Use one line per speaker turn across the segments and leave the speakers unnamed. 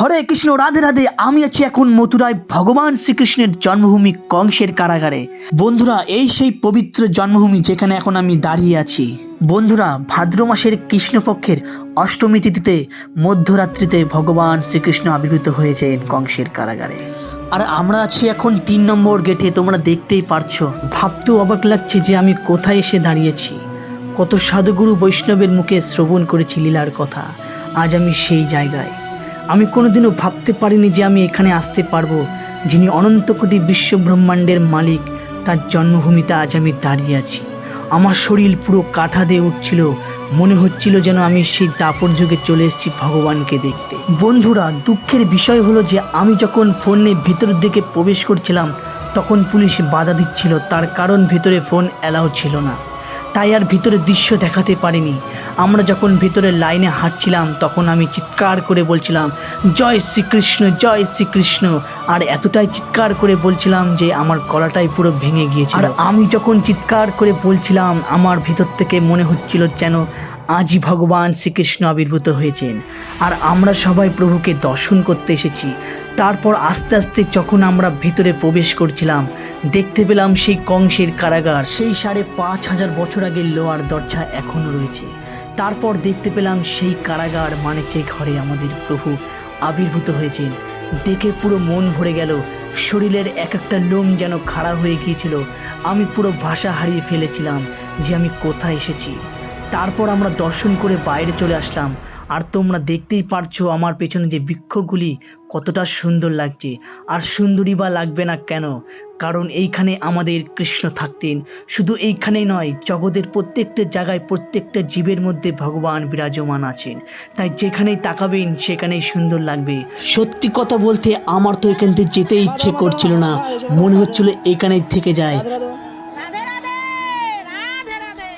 হরে কৃষ্ণ, রাধে রাধে। আমি আছি এখন মথুরায় ভগবান শ্রীকৃষ্ণের জন্মভূমি কংসের কারাগারে। বন্ধুরা, এই সেই পবিত্র জন্মভূমি যেখানে এখন আমি দাঁড়িয়ে আছি। বন্ধুরা, ভাদ্র মাসের কৃষ্ণপক্ষের অষ্টমী তিথিতে মধ্যরাত্রিতে ভগবান শ্রীকৃষ্ণ আবির্ভূত হয়েছেন কংসের কারাগারে। আর আমরা আছি এখন তিন নম্বর গেটে, তোমরা দেখতেই পারছ। ভাবতেও অবাক লাগছে যে আমি কোথায় এসে দাঁড়িয়েছি। কত সাধুগুরু বৈষ্ণবের মুখে শ্রবণ করেছি লীলার কথা। আজ আমি সেই জায়গায়। আমি কোনোদিনও ভাবতে পারিনি যে আমি এখানে আসতে পারব। যিনি অনন্ত কোটি বিশ্ব ব্রহ্মাণ্ডের মালিক, তার জন্মভূমিতে আজ আমি দাঁড়িয়ে আছি। আমার শরীর পুরো কাঠা দিয়ে উঠছিল। মনে হচ্ছিল যেন আমি সেই দাপর যুগে চলে এসেছি ভগবানকে দেখতে। বন্ধুরা, দুঃখের বিষয় হলো যে আমি যখন ফোনে ভিতরের দিকে প্রবেশ করছিলাম, তখন পুলিশ বাধা দিচ্ছিল। তার কারণ ভিতরে ফোন অ্যালাউ ছিল না। তাই আর ভিতরে দৃশ্য দেখাতে পারিনি। আমরা যখন ভিতরে লাইনে হাঁটছিলাম, তখন আমি চিৎকার করে বলছিলাম, জয় শ্রীকৃষ্ণ জয় শ্রীকৃষ্ণ। আর এতটাই চিৎকার করে বলছিলাম যে আমার গলাটাই পুরো ভেঙে গিয়েছিল। আর আমি যখন চিৎকার করে বলছিলাম, আমার ভিতর থেকে মনে হচ্ছিল যেন আজই ভগবান শ্রীকৃষ্ণ আবির্ভূত হয়েছেন। আর আমরা সবাই প্রভুকে দর্শন করতে এসেছি। তারপর আস্তে আস্তে যখন আমরা ভিতরে প্রবেশ করছিলাম, দেখতে পেলাম সেই কংসের কারাগার। সেই সাড়ে পাঁচ হাজার বছর আগের লোয়ার দরজা এখনও রয়েছে। তারপর দেখতে পেলাম সেই কারাগার মানে যে ঘরে আমাদের প্রভু আবির্ভূত হয়েছেন। দেখে পুরো মন ভরে গেল, শরীরের এক একটা লোম যেন খাড়া হয়ে গিয়েছিল। আমি পুরো ভাষা হারিয়ে ফেলেছিলাম যে আমি কোথায় এসেছি। তারপর আমরা দর্শন করে বাইরে চলে আসলাম। আর তোমরা দেখতেই পারছ আমার পেছনে যে বৃক্ষগুলি কতটা সুন্দর লাগছে। আর সুন্দরী বা লাগবে না কেন? কারণ এইখানে আমাদের কৃষ্ণ থাকতেন। শুধু এইখানেই নয়, জগতের প্রত্যেকটা জায়গায় প্রত্যেকটা জীবের মধ্যে ভগবান বিরাজমান আছেন। তাই যেখানেই তাকাবেন, সেখানেই সুন্দর লাগবে। সত্যি কথা বলতে আমার তো এখান থেকে যেতে ইচ্ছে করছিল না। মনে হচ্ছিল এখানেই থেকে যায়
রাধে রাধে রাধে রাধে রাধে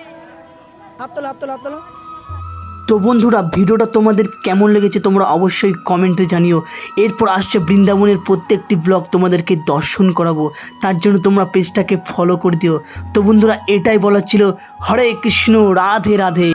তো বন্ধুরা, ভিডিওটা তোমাদের কেমন লেগেছে তোমরা অবশ্যই কমেন্টে জানিও। এরপর আসছে বৃন্দাবনের প্রত্যেকটি ব্লগ তোমাদেরকে দর্শন করাবো। তার জন্য তোমরা পেজটাকে ফলো করে দিও। তো বন্ধুরা, এটাই বলার ছিল। হরে কৃষ্ণ, রাধে রাধে।